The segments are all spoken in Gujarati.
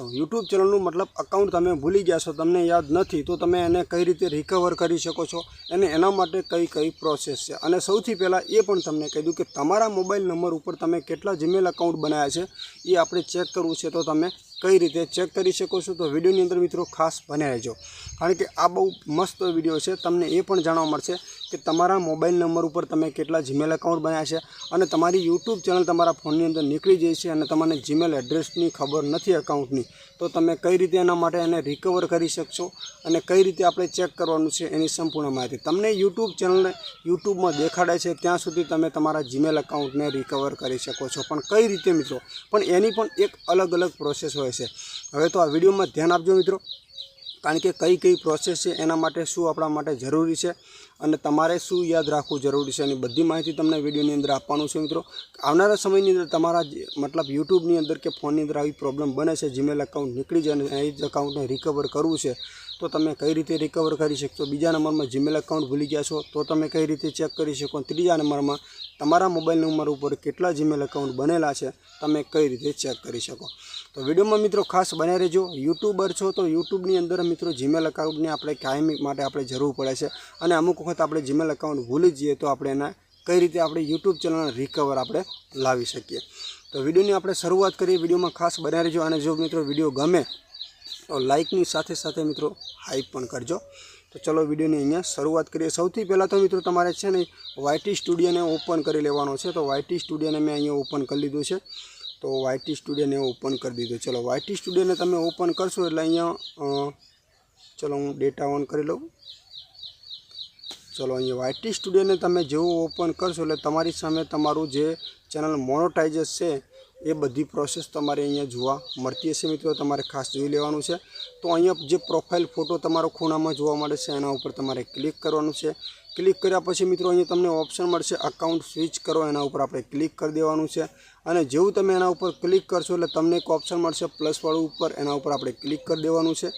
છો. યુટ્યુબ ચેનલનું મતલબ અકાઉન્ટ તમે ભૂલી ગયા છો, તમને યાદ નથી, તો તમે એને કઈ રીતે રિકવર કરી શકો છો અને એના માટે કઈ કઈ પ્રોસેસ છે. અને સૌથી પહેલાં એ પણ તમને કહી દઉં કે તમારા મોબાઈલ નંબર ઉપર તમે કેટલા જીમેલ અકાઉન્ટ બનાવ્યા છે, એ આપણે ચેક કરવું છે તો તમે કઈ રીતે ચેક કરી શકો છો તો વિડીયોની અંદર મિત્રો ખાસ બને રહેજો. કારણ કે આ બહુ મસ્ત વીડિયો છે. તમને એ પણ જાણવા મળશે કે તમારા મોબાઈલ નંબર ઉપર તમે કેટલા જીમેલ એકાઉન્ટ બન્યા છે અને તમારી યુટ્યુબ ચેનલ તમારા ફોનની અંદર નીકળી જાય છે અને તમને જીમેલ એડ્રેસની ખબર નથી એકાઉન્ટની તો તમે કઈ રીતે એના માટે એને રિકવર કરી શકશો અને કઈ રીતે આપણે ચેક કરવાનું છે એની સંપૂર્ણ માહિતી તમને યુટ્યુબ ચેનલને યુટ્યુબમાં દેખાડે છે ત્યાં સુધી તમે તમારા જીમેલ એકાઉન્ટને રિકવર કરી શકો છો. પણ કઈ રીતે મિત્રો? પણ એની પણ એક અલગ અલગ પ્રોસેસ હોય છે. હવે તો આ વિડીયોમાં ધ્યાન આપજો મિત્રો, કારણ કે કઈ કઈ પ્રોસેસ છે, એના માટે શું આપણા માટે જરૂરી છે અને તમારે શું યાદ રાખવું જરૂરી છે, એની બધી માહિતી તમને વિડીયોની અંદર આપવાનું છે મિત્રો. આવનારા સમયની અંદર તમારા મતલબ યુટ્યુબની અંદર કે ફોનની અંદર આવી પ્રોબ્લેમ બને છે જીમેલ એકાઉન્ટ નીકળી જાય અને એ જ એકાઉન્ટને રિકવર કરવું છે. તો તમે કઈ રીતે રિકવર કરી શકશો? બીજા નંબરમાં જીમેલ એકાઉન્ટ ભૂલી ગયા છો, તો તમે કઈ રીતે ચેક કરી શકો? ત્રીજા નંબરમાં તમારા મોબાઈલ નંબર ઉપર કેટલા જીમેલ એકાઉન્ટ બનેલા છે, તમે કઈ રીતે ચેક કરી શકો? તો વિડીયોમાં મિત્રો ખાસ બને રહેજો. યુટ્યુબર છો તો યુટ્યુબની અંદર મિત્રો જીમેલ એકાઉન્ટની આપણે કાયમી માટે આપણે જરૂર પડે છે. અને અમુક વખત આપણે જીમેલ એકાઉન્ટ ભૂલી જઈએ તો આપણે એના કઈ રીતે આપણે યુટ્યુબ ચેનલ રિકવર આપણે લાવી શકીએ. તો વિડીયોની આપણે શરૂઆત કરીએ. વિડીયોમાં ખાસ બનાવી રહેજો. અને જો મિત્રો વીડિયો ગમે તો લાઇકની સાથે સાથે મિત્રો હાઈપ પણ કરજો. તો ચલો વિડીયોની અહીંયા શરૂઆત કરીએ. સૌથી પહેલાં તો મિત્રો તમારે છે ને વાયટી સ્ટુડિયોને ઓપન કરી લેવાનો છે. તો વાયટી સ્ટુડિયોને મેં અહીંયા ઓપન કરી લીધું છે. તો વાયટી સ્ટુડિયોને ઓપન કરી દીધું. ચલો વાયટી સ્ટુડિયોને તમે ઓપન કરશો એટલે અહીંયા ચલો હું ડેટા ઓન કરી લઉં. ચલો અહીંયા વાયટી સ્ટુડિયોને તમે જેવું ઓપન કરશો એટલે તમારી સામે તમારું જે ચેનલ મોનોટાઇઝ છે એ બધી પ્રોસેસ તમારે અહીંયા જોવા મળતી હશે મિત્રો. તમારે ખાસ જોઈ લેવાનું છે. તો અહીંયા જે પ્રોફાઇલ ફોટો તમારો ખૂણામાં જોવા મળે છે, એના ઉપર તમારે ક્લિક કરવાનું છે. ક્લિક કર્યા પછી મિત્રો અહીંયા તમને ઓપ્શન મળશે અકાઉન્ટ સ્વિચ કરો, એના ઉપર આપણે ક્લિક કરી દેવાનું છે. અને જેવું તમે એના ઉપર ક્લિક કરશો એટલે તમને એક ઓપ્શન મળશે પ્લસવાળું ઉપર, એના ઉપર આપણે ક્લિક કરી દેવાનું છે.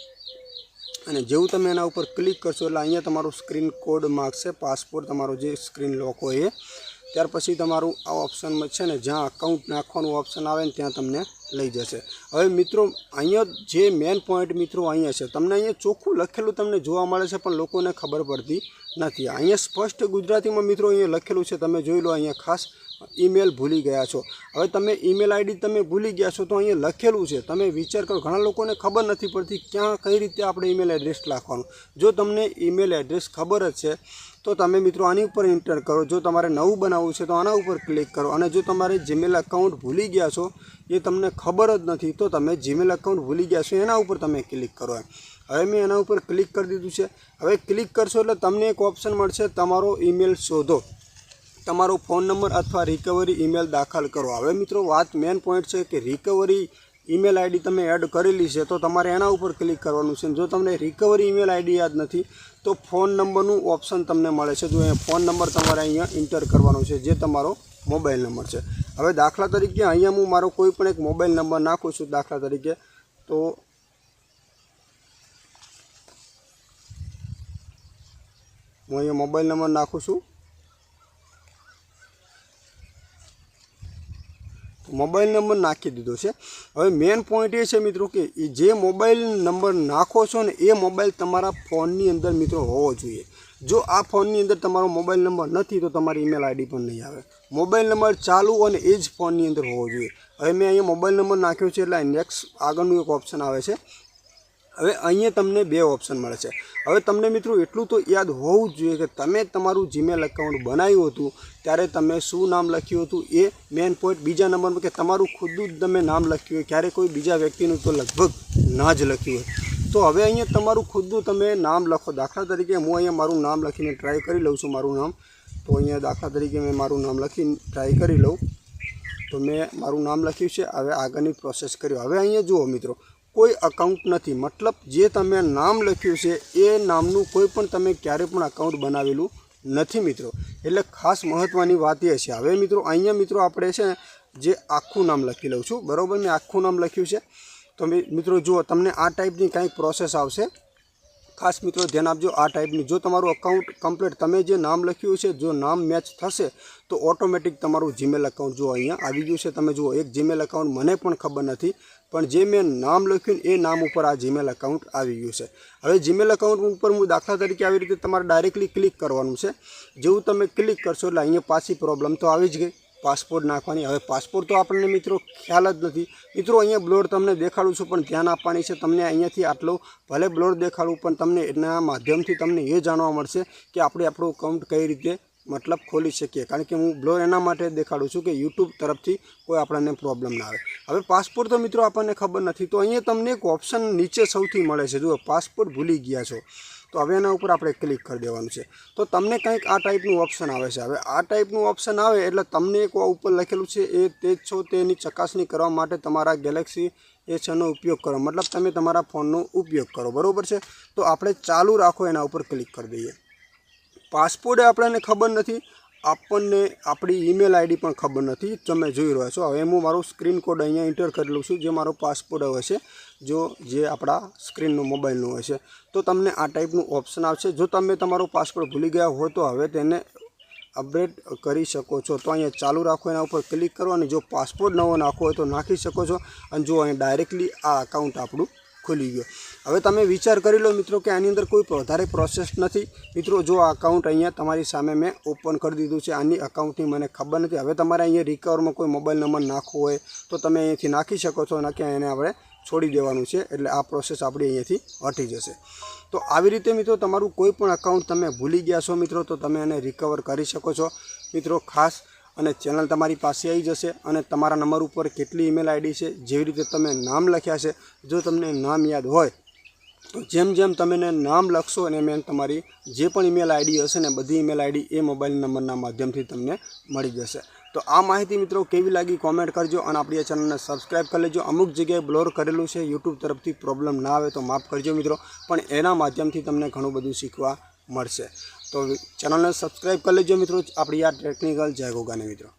અને જેવું તમે એના ઉપર ક્લિક કરશો એટલે અહીંયા તમારું સ્ક્રીન કોડ માગશે પાસપોર્ટ તમારો જે સ્ક્રીન લોક હોય એ. ત્યાર પછી તમારું આ ઓપ્શનમાં છે ને, જ્યાં અકાઉન્ટ નાખવાનું ઓપ્શન આવે ને, ત્યાં તમને લઈ જશે. હવે મિત્રો, અહીંયા જે મેન પોઈન્ટ મિત્રો અહીંયા છે, તમને અહીંયા ચોખ્ખું લખેલું તમને જોવા મળે છે, પણ લોકોને ખબર પડતી નથી. અહીંયા સ્પષ્ટ ગુજરાતીમાં મિત્રો અહીંયા લખેલું છે, તમે જોઈ લો અહીંયા ખાસ ઈમેલ ભૂલી ગયા છો. હવે તમે ઈમેલ આઈડી તમે ભૂલી ગયા છો, તો અહીંયા લખેલું છે. તમે વિચાર કરો, ઘણા લોકોને ખબર નથી પડતી ક્યાં, કઈ રીતે આપણે ઈમેલ એડ્રેસ લખવાનું. જો તમને ઈમેલ એડ્રેસ ખબર જ છે તો તમે મિત્રો આની ઉપર એન્ટર કરો. જો તમારે નવું બનાવવું છે તો આના ઉપર ક્લિક કરો. અને જો તમારે જીમેલ અકાઉન્ટ ભૂલી ગયા છો, એ તમને ખબર જ નથી, તો તમે જીમેલ અકાઉન્ટ ભૂલી ગયા છો, એના ઉપર તમે ક્લિક કરો એમ. હવે મેં એના ઉપર ક્લિક કરી દીધું છે. હવે ક્લિક કરશો એટલે તમને એક ઓપ્શન મળશે, તમારો ઈમેલ શોધો. તમારો ફોન નંબર અથવા રિકવરી ઈમેલ દાખલ કરો. હવે મિત્રો વાત મેન પોઈન્ટ છે કે રિકવરી ઈમેલ આઈડી તમે એડ કરેલી છે, તો તમારે એના ઉપર ક્લિક કરવાનું છે. જો તમને રિકવરી ઈમેલ આઈડી યાદ નથી, તો ફોન નંબરનું ઓપ્શન તમને મળે છે. જો અહીંયા ફોન નંબર તમારે અહીંયા ઇન્ટર કરવાનો છે, જે તમારો મોબાઈલ નંબર છે. હવે દાખલા તરીકે અહીંયા હું મારો કોઈ પણ એક મોબાઈલ નંબર નાખું છું દાખલા તરીકે, તો હું અહીંયા મોબાઈલ નંબર નાખું છું. મોબાઈલ નંબર નાખી દીધો છે. હવે મેઇન પોઈન્ટ એ છે મિત્રો કે જે મોબાઈલ નંબર નાખો છો ને એ મોબાઈલ તમારા ફોનની અંદર મિત્રો હોવો જોઈએ. જો આ ફોનની અંદર તમારો મોબાઈલ નંબર નથી તો તમારી ઈમેલ આઈડી પણ નહીં આવે. મોબાઈલ નંબર ચાલુ અને એ જ ફોનની અંદર હોવો જોઈએ. હવે મેં અહીંયા મોબાઈલ નંબર નાખ્યો છે એટલે નેક્સ્ટ આગળનું એક ઓપ્શન આવે છે. હવે અહીંયા તમને બે ઓપ્શન મળે છે. હવે તમને મિત્રો એટલું તો યાદ હોવું જ જોઈએ કે તમે તમારું જીમેલ એકાઉન્ટ બનાવ્યું હતું, ત્યારે તમે શું નામ લખ્યું હતું એ મેન પોઈન્ટ બીજા નંબરમાં કે તમારું ખુદનું જ તમે નામ લખ્યું હોય ક્યારે કોઈ બીજા વ્યક્તિનું તો લગભગ ના જ લખ્યું હોય. તો હવે અહીંયા તમારું ખુદનું તમે નામ લખો. દાખલા તરીકે હું અહીંયા મારું નામ લખીને ટ્રાય કરી લઉં છું મારું નામ. તો અહીંયા દાખલા તરીકે મેં મારું નામ લખીને ટ્રાય કરી લઉં. તો મેં મારું નામ લખ્યું છે. હવે આગળની પ્રોસેસ કર્યો. હવે અહીંયા જુઓ મિત્રો કોઈ અકાઉન્ટ નથી. મતલબ જે તમે નામ લખ્યું છે, એ નામનું કોઈ પણ તમે ક્યારે પણ અકાઉન્ટ બનાવેલું નથી મિત્રો. એટલે ખાસ મહત્ત્વની વાત એ છે. હવે મિત્રો, અહીંયા મિત્રો આપણે છે ને જે આખું નામ લખી લઉં છું. બરાબર? મેં આખું નામ લખ્યું છે. તો મિત્રો જુઓ, તમને આ ટાઈપની કાંઈક પ્રોસેસ આવશે. ખાસ મિત્રો ધ્યાન આપજો, આ ટાઈપની જો તમારું અકાઉન્ટ કમ્પ્લીટ તમે જે નામ લખ્યું છે, જો નામ મેચ થશે, તો ઓટોમેટિક તમારું જીમેલ અકાઉન્ટ જો અહીંયા આવી ગયું છે. તમે જુઓ, એક જીમેલ અકાઉન્ટ મને પણ ખબર નથી, પણ જે મેં નામ લખ્યું એ નામ ઉપર આ જીમેલ એકાઉન્ટ આવી ગયું છે. હવે જીમેલ એકાઉન્ટ ઉપર હું દાખલા તરીકે આવી રીતે તમારે ડાયરેક્ટલી ક્લિક કરવાનું છે. જેવું તમે ક્લિક કરશો એટલે અહીંયા પાછી પ્રોબ્લેમ તો આવી જ ગઈ. પાસપોર્ટ નાખવાની. હવે પાસપોર્ટ તો આપણને મિત્રો ખ્યાલ જ નથી. મિત્રો, અહીંયા બ્લોડ તમને દેખાડું છું, પણ ધ્યાન આપવાની છે, તમને અહીંયાથી આટલો ભલે બ્લોડ દેખાડું, પણ તમને એના માધ્યમથી તમને એ જાણવા મળશે કે આપણે આપણું અકાઉન્ટ કઈ રીતે મતલબ ખોલી શકીએ. કારણ કે હું બ્લોર એના માટે દેખાડું છું કે યુટ્યુબ તરફથી કોઈ આપણને પ્રોબ્લેમ ના આવે. હવે પાસપોર્ટ તો મિત્રો આપણને ખબર નથી. તો અહીંયા તમને એક ઓપ્શન નીચે સૌથી મળે છે. જુઓ, પાસપોર્ટ ભૂલી ગયા છો. તો હવે એના ઉપર આપણે ક્લિક કરી દેવાનું છે. તો તમને કંઈક આ ટાઈપનું ઓપ્શન આવે છે. હવે આ ટાઈપનું ઓપ્શન આવે એટલે તમને એક ઉપર લખેલું છે, એ તે છો તેની ચકાસણી કરવા માટે તમારા ગેલેક્સી એ છનો ઉપયોગ કરો. મતલબ તમે તમારા ફોનનો ઉપયોગ કરો. બરાબર છે? તો આપણે ચાલુ રાખો એના ઉપર ક્લિક કરી દઈએ. પાસપોર્ટ આપણને ખબર નથી. આપણને આપણી ઈમેલ આઈડી પણ ખબર નથી, તમે જોઈ રહ્યા છો. હવે હું મારો સ્ક્રીન કોડ અહીંયા એન્ટર કરેલું છું, જે મારો પાસપોર્ટ હોય છે, જો જે આપણા સ્ક્રીનનો મોબાઈલનું હોય છે. તો તમને આ ટાઈપનું ઓપ્શન આવશે. જો તમે તમારો પાસપોર્ટ ભૂલી ગયા હોય તો હવે તેને અપડેટ કરી શકો છો. તો અહીંયા ચાલુ રાખો, એના ઉપર ક્લિક કરો, અને જો પાસપોર્ટ નવો નાખવો હોય તો નાખી શકો છો. અને જો અહીં ડાયરેક્ટલી આ અકાઉન્ટ આપણું ખુલી ગયો. હવે તમે વિચાર કરી લો મિત્રો કે આની અંદર કોઈ વધારે પ્રોસેસ નથી. મિત્રો, જો આ અકાઉન્ટ અહીંયા તમારી સામે મેં ઓપન કરી દીધું છે, આની અકાઉન્ટની મને ખબર નથી. હવે તમારે અહીંયા રિકવરમાં કોઈ મોબાઈલ નંબર નાખવો હોય, તો તમે અહીંયાથી નાખી શકો છો નાખી એને આપણે છોડી દેવાનું છે, એટલે આ પ્રોસેસ આપણી અહીંયાથી હટી જશે. તો આવી રીતે મિત્રો, તમારું કોઈ પણ અકાઉન્ટ તમે ભૂલી ગયા છો મિત્રો, તો તમે એને રિકવર કરી શકો છો. મિત્રો, ખાસ અને ચેનલ તમારી પાસે આવી જશે અને તમારા નંબર ઉપર કેટલી ઈમેલ આઈડી છે, જેવી રીતે તમે નામ લખ્યા છે, જો તમને નામ યાદ હોય, તો જેમ જેમ તમે નામ લખશો અને મેં તમારી જે પણ ઈમેલ આઈડી હશે ને બધી ઈમેલ આઈડી એ મોબાઈલ નંબરના માધ્યમથી તમને મળી જશે. તો આ માહિતી મિત્રો કેવી લાગી કોમેન્ટ કરજો અને આપણી આ ચેનલને સબસ્ક્રાઈબ કરી લેજો. અમુક જગ્યાએ બ્લોર કરેલું છે યુટ્યુબ તરફથી પ્રોબ્લેમ ના આવે તો માફ કરજો મિત્રો, પણ એના માધ્યમથી તમને ઘણું બધું શીખવા મળશે. તો ચેનલને સબસ્ક્રાઈબ કરી લેજો મિત્રો. આપણી આ ટેકનિકલ જય ગોગાને મિત્રો.